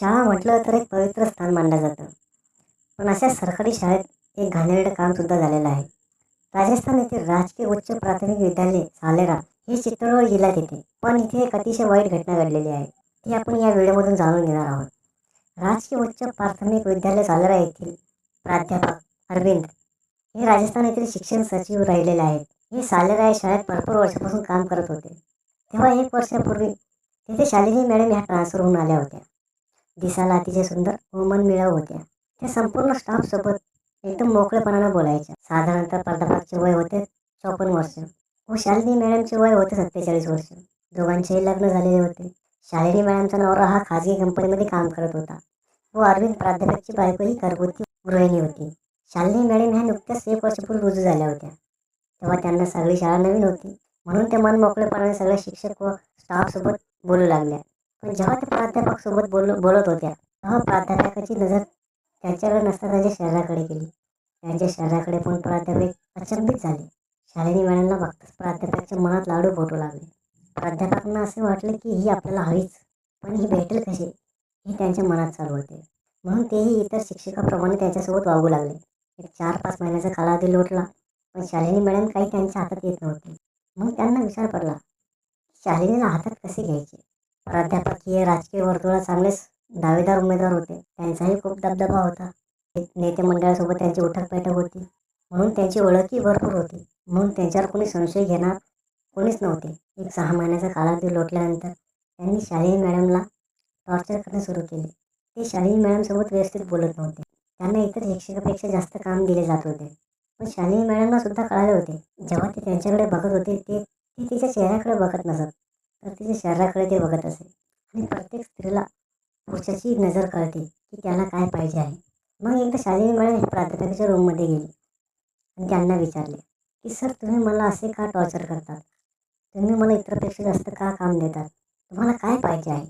शाळा म्हटलं तर एक पवित्र स्थान मानलं जातं. पण अशा सरकारी शाळेत एक घाणेरडं कामसुद्धा झालेलं आहे. राजस्थान येथील राजकीय उच्च प्राथमिक विद्यालय सालेरा हे चित्तोडवर जिल्ह्यात येते. पण इथे एक अतिशय वाईट घटना घडलेली आहे. ती आपण या व्हिडिओमधून जाणून घेणार आहोत. राजकीय उच्च प्राथमिक विद्यालय सालेरा येथील प्राध्यापक अरविंद हे राजस्थान येथील शिक्षण सचिव राहिलेले आहेत. हे सालेरा या शाळेत भरपूर वर्षापासून काम करत होते. तेव्हा एक वर्षापूर्वी तिथे शालिनी मॅडम ह्या ट्रान्सफर होऊन आल्या होत्या. दिसायला अतिशय सुंदर व मन मिळाव होत्या. त्या संपूर्ण स्टाफ सोबत एकदम मोकळेपणानं बोलायच्या. साधारणतः प्राध्यापकचे वय होते चौपन्न वर्ष. व शालिनी मॅडमचे वय होते सत्तेचाळीस वर्ष. दोघांचेही लग्न झालेले होते. शालिनी मॅडमचा नवरा हा खाजगी कंपनीमध्ये काम करत होता. व अरविंद प्राध्यापकची बायको ही घरगुती गृहिणी होती. शालिनी मॅडम ह्या नुकत्याच एक वर्षपूर्वी रुजू झाल्या होत्या. तेव्हा त्यांना सगळी शाळा नवीन होती. म्हणून त्या मन मोकळेपणाने सगळे शिक्षक व स्टाफसोबत बोलू लागल्या. पण जेव्हा ते प्राध्यापक सोबत बोल बोलत होत्या तेव्हा प्राध्यापकाची नजर त्यांच्याकडे नसता त्यांच्या शरीराकडे गेली. त्यांच्या शरीराकडे पण प्राध्यापक अचंबित झाले. शालिनी मॅडमला बघताच प्राध्यापकाच्या मनात लाडू फोटू लागले. प्राध्यापकांना असे वाटले की ही आपल्याला हवीच पण ही भेटेल कशी? हे त्यांच्या मनात चालू होते. म्हणून तेही इतर शिक्षकाप्रमाणे त्यांच्यासोबत वागू लागले. एक चार पाच महिन्याचा कालावधी लोटला पण शालिनी मॅडम काही त्यांच्या हातात येत नव्हती. मग त्यांना विचार पडला शालिनीला हातात कसे घ्यायचे? प्राध्यापकीय राजकीय वर्तुळात चांगलेच दावेदार उमेदवार होते. त्यांचाही खूप दबदबा होता. नेते मंडळासोबत त्यांची उठक बैठक होती. म्हणून त्यांची ओळखही भरपूर होती. म्हणून त्यांच्यावर कोणी संशय घेणार कोणीच नव्हते. एक सहा महिन्याचा कालावधी लोटल्यानंतर त्यांनी शालिनी मॅडमला टॉर्चर करणे सुरू केले. ते शालिनी मॅडमसोबत व्यवस्थित बोलत नव्हते. त्यांना इतर शिक्षकापेक्षा जास्त काम दिले जात होते. पण शालिनी मॅडमला सुद्धा कळाले होते. जेव्हा ते त्यांच्याकडे बघत होते ते ते तिच्या चेहऱ्याकडे बघत नसत. तर तिच्या शरीराकडे ते बघत असे. आणि प्रत्येक स्त्रीला पुरुषाची नजर कळते की त्याला काय पाहिजे आहे. मग एकदा शालिनी मॅडम हे प्राध्यापकाच्या रूममध्ये गेली. आणि त्यांना विचारले की सर तुम्ही मला असे का टॉर्चर करतात? तुम्ही मला इतरपेक्षा जास्त का काम देतात? तुम्हाला काय पाहिजे आहे?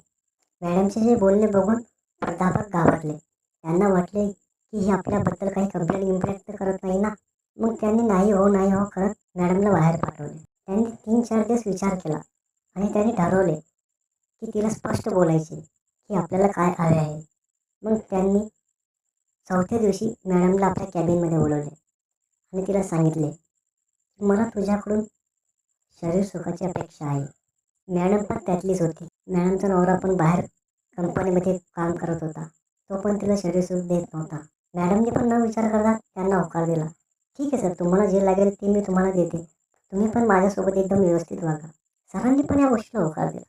मॅडमचे हे बोलणे बघून प्राध्यापक घाबरले. त्यांना वाटले की हे आपल्याबद्दल काही कंप्लेंट इम्प्लेंट तर करत नाही ना? मग त्यांनी नाही हो नाही हो करत मॅडमला बाहेर पाठवले. त्यांनी तीन चार दिवस विचार केला. आणि त्यांनी ठरवले की तिला स्पष्ट बोलायचे की आपल्याला काय हवे आहे. मग त्यांनी चौथ्या दिवशी मॅडमला आपल्या कॅबिनमध्ये बोलवले आणि तिला सांगितले मला तुझ्याकडून शरीर सुखाची अपेक्षा आहे. मॅडम पण त्यातलीच होती. मॅडमचा नवरा पण बाहेर कंपनीमध्ये काम करत होता. तो पण तिला शरीर सुख देत नव्हता. मॅडमने पण न विचार करता त्यांना होकार दिला. ठीक आहे सर तुम्हाला जे लागेल ते मी तुम्हाला देते. तुम्ही पण माझ्यासोबत एकदम व्यवस्थित वागा. सरांनी पण या गोष्टीला होकार दिला.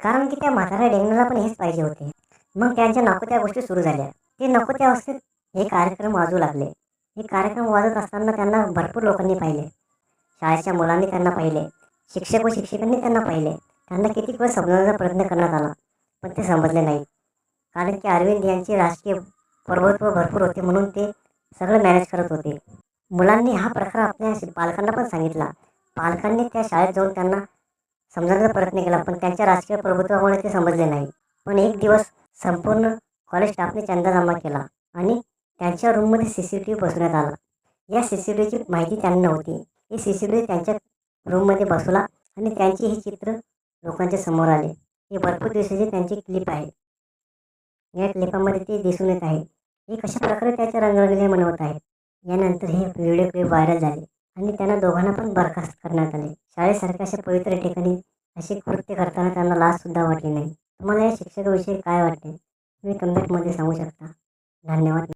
कारण की त्या म्हाताऱ्या डेंगणाला पण हेच पाहिजे होते. मग त्यांच्या नको त्या गोष्टी सुरू झाल्या. ते नको त्या अवस्थेत हे कार्यक्रम वाजू लागले. हे कार्यक्रम वाजत असताना त्यांना भरपूर लोकांनी पाहिले. शाळेच्या मुलांनी त्यांना पाहिले. शिक्षक व शिक्षकांनी त्यांना पाहिले. त्यांना किती वेळ समजवण्याचा प्रयत्न करण्यात आला. पण ते समजले नाही कारण की अरविंद यांचे राजकीय प्रभुत्व भरपूर होते म्हणून ते सगळं मॅनेज करत होते. मुलांनी हा प्रकार आपल्या पालकांना पण सांगितला. पालकांनी त्या शाळेत जाऊन त्यांना समजायचा प्रयत्न केला पण त्यांच्या राजकीय प्रभुत्वामुळे ते समजले नाही. पण एक दिवस संपूर्ण कॉलेज स्टाफने चंदा जमा केला आणि त्यांच्या रूममध्ये सी सी टी व्ही बसवण्यात आला. या सी सी टी व्हीची माहिती त्यांना नव्हती. ही सी सी टी व्ही त्यांच्या रूममध्ये बसवला आणि त्यांची हे चित्र लोकांच्या समोर आले. हे भरपूर दिवसाची त्यांची क्लिप आहे या क्लिपामध्ये ते दिसून येत आहे हे कशा प्रकारे त्याच्या रंगरंगले मनवत आहेत? यानंतर हे व्हिडिओ क्लिप व्हायरल झाले. आणि त्यांना दोघांना पण बरखास्त करण्यात आले. शाळेसारख्या अशा पवित्र ठिकाणी अशी कृत्य करताना त्यांना लाजसुद्धा वाटली नाही. तुम्हाला या शिक्षकाविषयी काय वाटते? तुम्ही कमेंटमध्ये सांगू शकता. धन्यवाद.